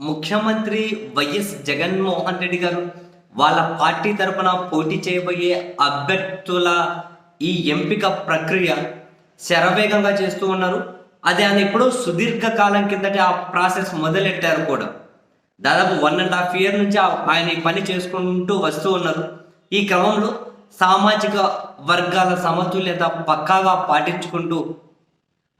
ముఖ్యమంత్రి వైఎస్ జగన్మోహన్ రెడ్డి గారు వాళ్ళ పార్టీ తరఫున పోటీ చేయబోయే అభ్యర్థుల ఈ ఎంపిక ప్రక్రియ శరవేగంగా చేస్తూ ఉన్నారు. అది ఆయన ఎప్పుడో సుదీర్ఘ కాలం ఆ ప్రాసెస్ మొదలెట్టారు కూడా. దాదాపు వన్ అండ్ హాఫ్ ఇయర్ నుంచి ఆయన ఈ పని చేసుకుంటూ వస్తూ ఉన్నారు. ఈ క్రమంలో సామాజిక వర్గాల సమతుల్యత పక్కాగా పాటించుకుంటూ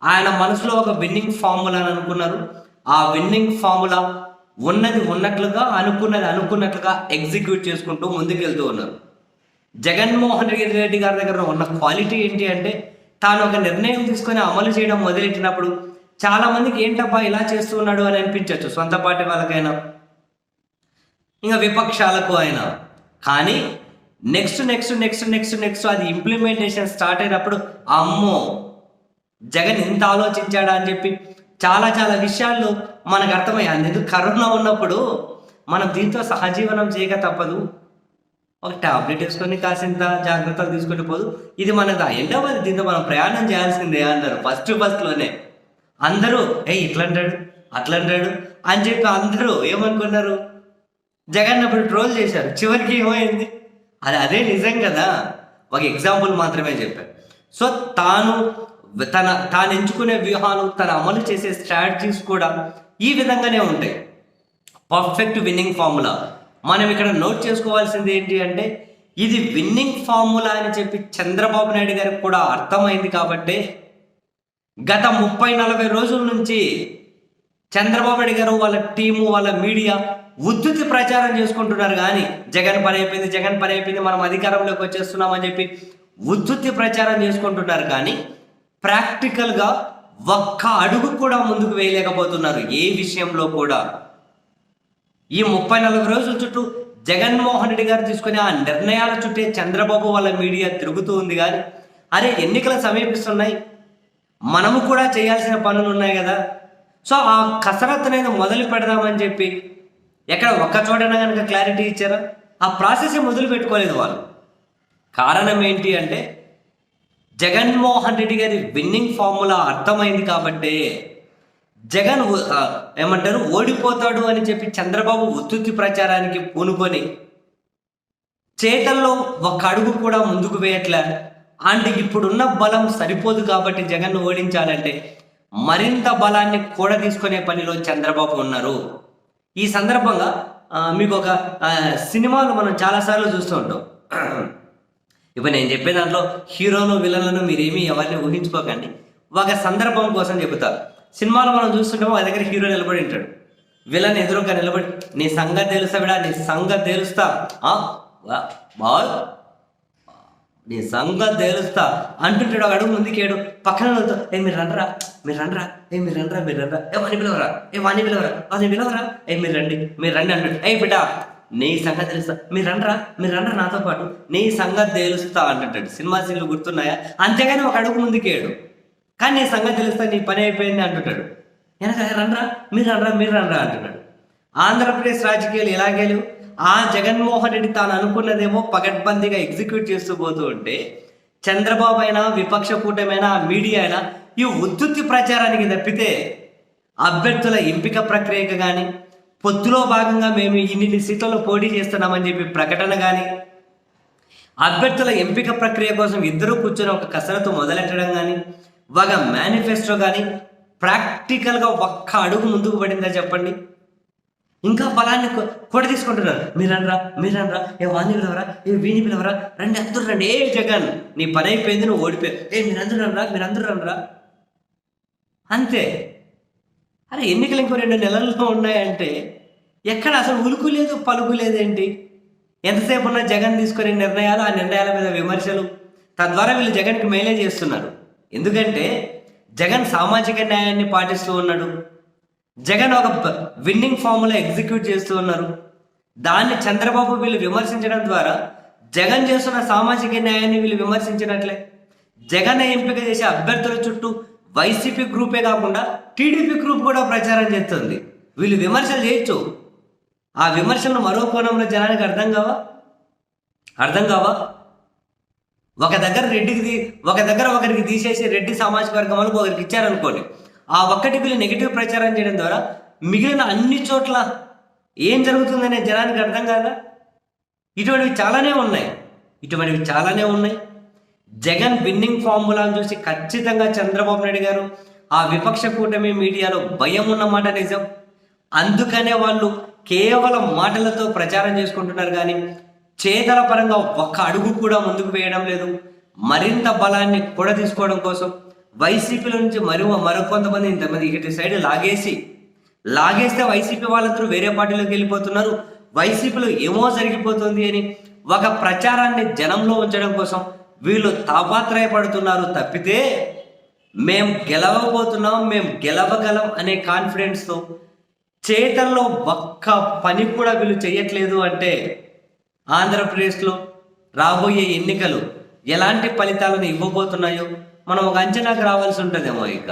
ఆయన మనసులో ఒక విన్నింగ్ ఫార్ములా అని అనుకున్నారు. ఆ విన్నింగ్ ఫార్ములా ఉన్నది ఉన్నట్లుగా అనుకున్నది అనుకున్నట్లుగా ఎగ్జిక్యూట్ చేసుకుంటూ ముందుకెళ్తూ ఉన్నారు. జగన్మోహన్ రెడ్డి గారి దగ్గర ఉన్న క్వాలిటీ ఏంటి అంటే తాను ఒక నిర్ణయం తీసుకొని అమలు చేయడం మొదలెట్టినప్పుడు చాలామందికి ఏంటబ్బా ఇలా చేస్తున్నాడు అని అనిపించవచ్చు సొంత పార్టీ వాళ్ళకైనా. ఇంకా విపక్షాలకు అయినా. కానీ next next next next next అది ఇంప్లిమెంటేషన్ స్టార్ట్ అయినప్పుడు అమ్మో! జగన్ ఇంత ఆలోచించాడా అని చెప్పి చాలా చాలా విషయాల్లో మనకు అర్థమయ్యాలి ఎందుకు కరోనా ఉన్నప్పుడు మనం దీంతో సహజీవనం చేయక తప్పదు. ఒక టాబ్లెట్ వేసుకొని కాసింత జాగ్రత్తలు తీసుకుంటే పోదు. ఇది మనది ఎండవది దీంతో మనం ప్రయాణం చేయాల్సిందే అన్నారు ఫస్ట్ ఫస్ట్లోనే అందరూ ఏ ఇట్లంటాడు అంటాడు అని చెప్పి అందరూ ఏమనుకున్నారు? జగన్ అప్పుడు ట్రోల్ చేశారు. చివరికి ఏమైంది? అది అదే నిజం కదా. ఒక ఎగ్జాంపుల్ మాత్రమే చెప్పారు సో తాను తన తాను ఎంచుకునే వ్యూహాలు తను అమలు చేసే స్ట్రాటజీస్ కూడా ఈ విధంగానే ఉంటాయి. పర్ఫెక్ట్ విన్నింగ్ ఫార్ములా మనం ఇక్కడ నోట్ చేసుకోవాల్సింది ఏంటి అంటే ఇది విన్నింగ్ ఫార్ములా అని చెప్పి చంద్రబాబు నాయుడు గారికి కూడా అర్థమైంది కాబట్టి గత ముప్పై నలభై రోజుల నుంచి చంద్రబాబు నాయుడు గారు వాళ్ళ టీము వాళ్ళ మీడియా ఉద్ధృతి ప్రచారం చేసుకుంటున్నారు. కానీ జగన్ పని అయిపోయింది జగన్ పని అయిపోయింది మనం అధికారంలోకి వచ్చేస్తున్నామని చెప్పి ఉద్ధృతి ప్రచారం చేసుకుంటున్నారు. కానీ ప్రాక్టికల్గా ఒక్క అడుగు కూడా ముందుకు వేయలేకపోతున్నారు ఏ విషయంలో కూడా. ఈ ముప్పై నలభై రోజుల చుట్టూ జగన్మోహన్ రెడ్డి గారు తీసుకునే ఆ నిర్ణయాల చుట్టే చంద్రబాబు వాళ్ళ మీడియా తిరుగుతూ ఉంది కానీ అరే ఎన్నికలు సమీపిస్తున్నాయి. మనము కూడా చేయాల్సిన పనులు ఉన్నాయి కదా. సో ఆ కసరత్తు అనేది మొదలు పెడదామని చెప్పి ఎక్కడ ఒక్క చోటైనా కనుక క్లారిటీ ఇచ్చారా? ఆ ప్రాసెస్ మొదలు పెట్టుకోలేదు వాళ్ళు. కారణం ఏంటి అంటే జగన్మోహన్ రెడ్డి గారి విన్నింగ్ ఫార్ములా అర్థమైంది కాబట్టి జగన్ ఏమంటారు ఓడిపోతాడు అని చెప్పి చంద్రబాబు ఉత్తుత్తి ప్రచారానికి పూనుకొని చేతల్లో ఒక అడుగు కూడా ముందుకు వేయట్లే. అండ్ ఇప్పుడున్న బలం సరిపోదు కాబట్టి జగన్ ఓడించాలంటే మరింత బలాన్ని కూడా తీసుకునే పనిలో చంద్రబాబు ఉన్నారు. ఈ సందర్భంగా మీకు ఒక సినిమాలు మనం చాలాసార్లు చూస్తూ ఉంటాం. ఇప్పుడు నేను చెప్పే దాంట్లో హీరోలు విలన్లను మీరేమీ ఎవరిని ఊహించుకోకండి. ఒక సందర్భం కోసం చెబుతారు సినిమాలో మనం చూస్తుంటాము ఆ దగ్గర హీరో నిలబడి ఉంటాడు. విలన్ ఎదురుగా నిలబడి నీ సంగతి తెలుసా విడా నీ సంగతి తెలుస్తా. ఆ, నీ సంగతి తెలుస్తా. అంటుంటాడు ఒక అడుగు ముందుకేడు. పక్కన ఏ మీరు రండ్రా మీరు రండ్రా ఏ మీరు రండ్రా మీరు రండరా. ఏ వాణి పిలవరా? ఏ వాణి పిలవరా? అది పిలవరా? ఏ మీరు రండి మీరు రండి అంటుంటే ఏ బిడ్డ నీ సంగతి తెలుస్తా. మీరు రండ్రా మీరు రండ్రా నాతో పాటు. నీ సంగతి తెలుస్తా అంటుంటాడు. సినిమా సీన్లు గుర్తున్నాయా? అంతేగాని ఒక అడుగు ముందుకేడు కానీ నీ సంగతి తెలుస్తా నీ పని అయిపోయింది అంటుంటాడు. వెనక రండ్రా మీరు రండ్రా మీరు రండ్రా అంటున్నాడు ఆంధ్రప్రదేశ్ రాజకీయాలు ఎలాగే ఆ జగన్మోహన్ రెడ్డి తాను అనుకున్నదేమో పగడ్బందీగా ఎగ్జిక్యూట్ చేస్తూ పోతూ ఉంటే చంద్రబాబు అయినా విపక్ష కూటమైనా మీడియా అయినా ఈ ఉద్ధృతి ప్రచారానికి తప్పితే అభ్యర్థుల ఎంపిక ప్రక్రియకు కానీ పొత్తులో భాగంగా మేము ఇన్ని సీట్లలో పోటీ చేస్తున్నామని చెప్పి ప్రకటన కానీ అభ్యర్థుల ఎంపిక ప్రక్రియ కోసం ఇద్దరు కూర్చొని ఒక కసరత్తు మొదలెట్టడం కానీ ఒక మేనిఫెస్టో కానీ ప్రాక్టికల్గా ఒక్క అడుగు ముందుకు పడిందా చెప్పండి? ఇంకా ఫలాన్ని కూడా తీసుకుంటున్నారు. మీరనరా మీరనరా ఏ వాణి పిలవరా ఏ వీణి పిలవరా రండి అందరూ రండి. ఏ జగన్ నీ పని అయిపోయింది నువ్వు ఓడిపోయావు ఏ మీరందరూ రండిరా మీరందరూ రండిరా అంతే. అరే ఎన్నికలు ఇంకో రెండు నెలల్లో ఉన్నాయంటే ఎక్కడ అసలు ఉలుకు లేదు పలుకు లేదేంటి? ఎంతసేపు ఉన్న జగన్ తీసుకునే నిర్ణయాలు ఆ నిర్ణయాల మీద విమర్శలు. తద్వారా వీళ్ళు జగన్కి మేలే చేస్తున్నారు. ఎందుకంటే జగన్ సామాజిక న్యాయాన్ని పాటిస్తూ ఉన్నాడు. జగన్ ఒక విన్నింగ్ ఫార్ములా ఎగ్జిక్యూట్ చేస్తూ ఉన్నారు. దాన్ని చంద్రబాబు వీళ్ళు విమర్శించడం ద్వారా జగన్ చేస్తున్న సామాజిక న్యాయాన్ని వీళ్ళు విమర్శించినట్లే. జగన్ ఎంపిక చేసే అభ్యర్థుల చుట్టూ వైసీపీ గ్రూపే కాకుండా టీడీపీ గ్రూప్ కూడా ప్రచారం చేస్తుంది. వీళ్ళు విమర్శలు చేయొచ్చు. ఆ విమర్శలు మరో కోణంలో జనానికి అర్థం కావా? అర్థం కావా? ఒక దగ్గర రెడ్డికి తీ- ఒక దగ్గర ఒకరికి తీసేసి రెడ్డి సామాజిక వర్గం వాళ్ళకి ఒకరికి ఇచ్చారనుకోండి ఆ ఒక్కటి వీళ్ళు నెగిటివ్ ప్రచారం చేయడం ద్వారా మిగిలిన అన్ని చోట్ల ఏం జరుగుతుందనే జనానికి అర్థం కాదా? ఇటువంటివి చాలానే ఉన్నాయి. ఇటువంటివి చాలానే ఉన్నాయి. జగన్ విన్నింగ్ ఫార్ములాను చూసి ఖచ్చితంగా చంద్రబాబు నాయుడు గారు ఆ విపక్ష కూటమి మీడియాలో భయం ఉన్నమాట నిజం. అందుకనే వాళ్ళు కేవలం మాటలతో ప్రచారం చేసుకుంటున్నారు కానీ చేతల పరంగా ఒక్క అడుగు కూడా ముందుకు వేయడం లేదు. మరింత బలాన్ని కూడా తీసుకోవడం కోసం వైసీపీలో నుంచి మరి మరికొంతమంది ఇంతమంది ఇటు సైడ్ లాగేసి లాగేస్తే వైసీపీ వాళ్ళందరూ వేరే పార్టీలోకి వెళ్ళిపోతున్నారు. వైసీపీలో ఏమో జరిగిపోతుంది అని ఒక ప్రచారాన్ని జనంలో ఉంచడం కోసం వీళ్ళు తాపాత్రయపడుతున్నారు తప్పితే మేము గెలవబోతున్నాం మేము గెలవగలం అనే కాన్ఫిడెన్స్తో చేతల్లో ఒక్క పని కూడా వీళ్ళు చేయట్లేదు అంటే ఆంధ్రప్రదేశ్లో రాబోయే ఎన్నికలు ఎలాంటి ఫలితాలను ఇవ్వబోతున్నాయో మనం ఒక అంచనాకు రావాల్సి ఉంటుందేమో ఇక.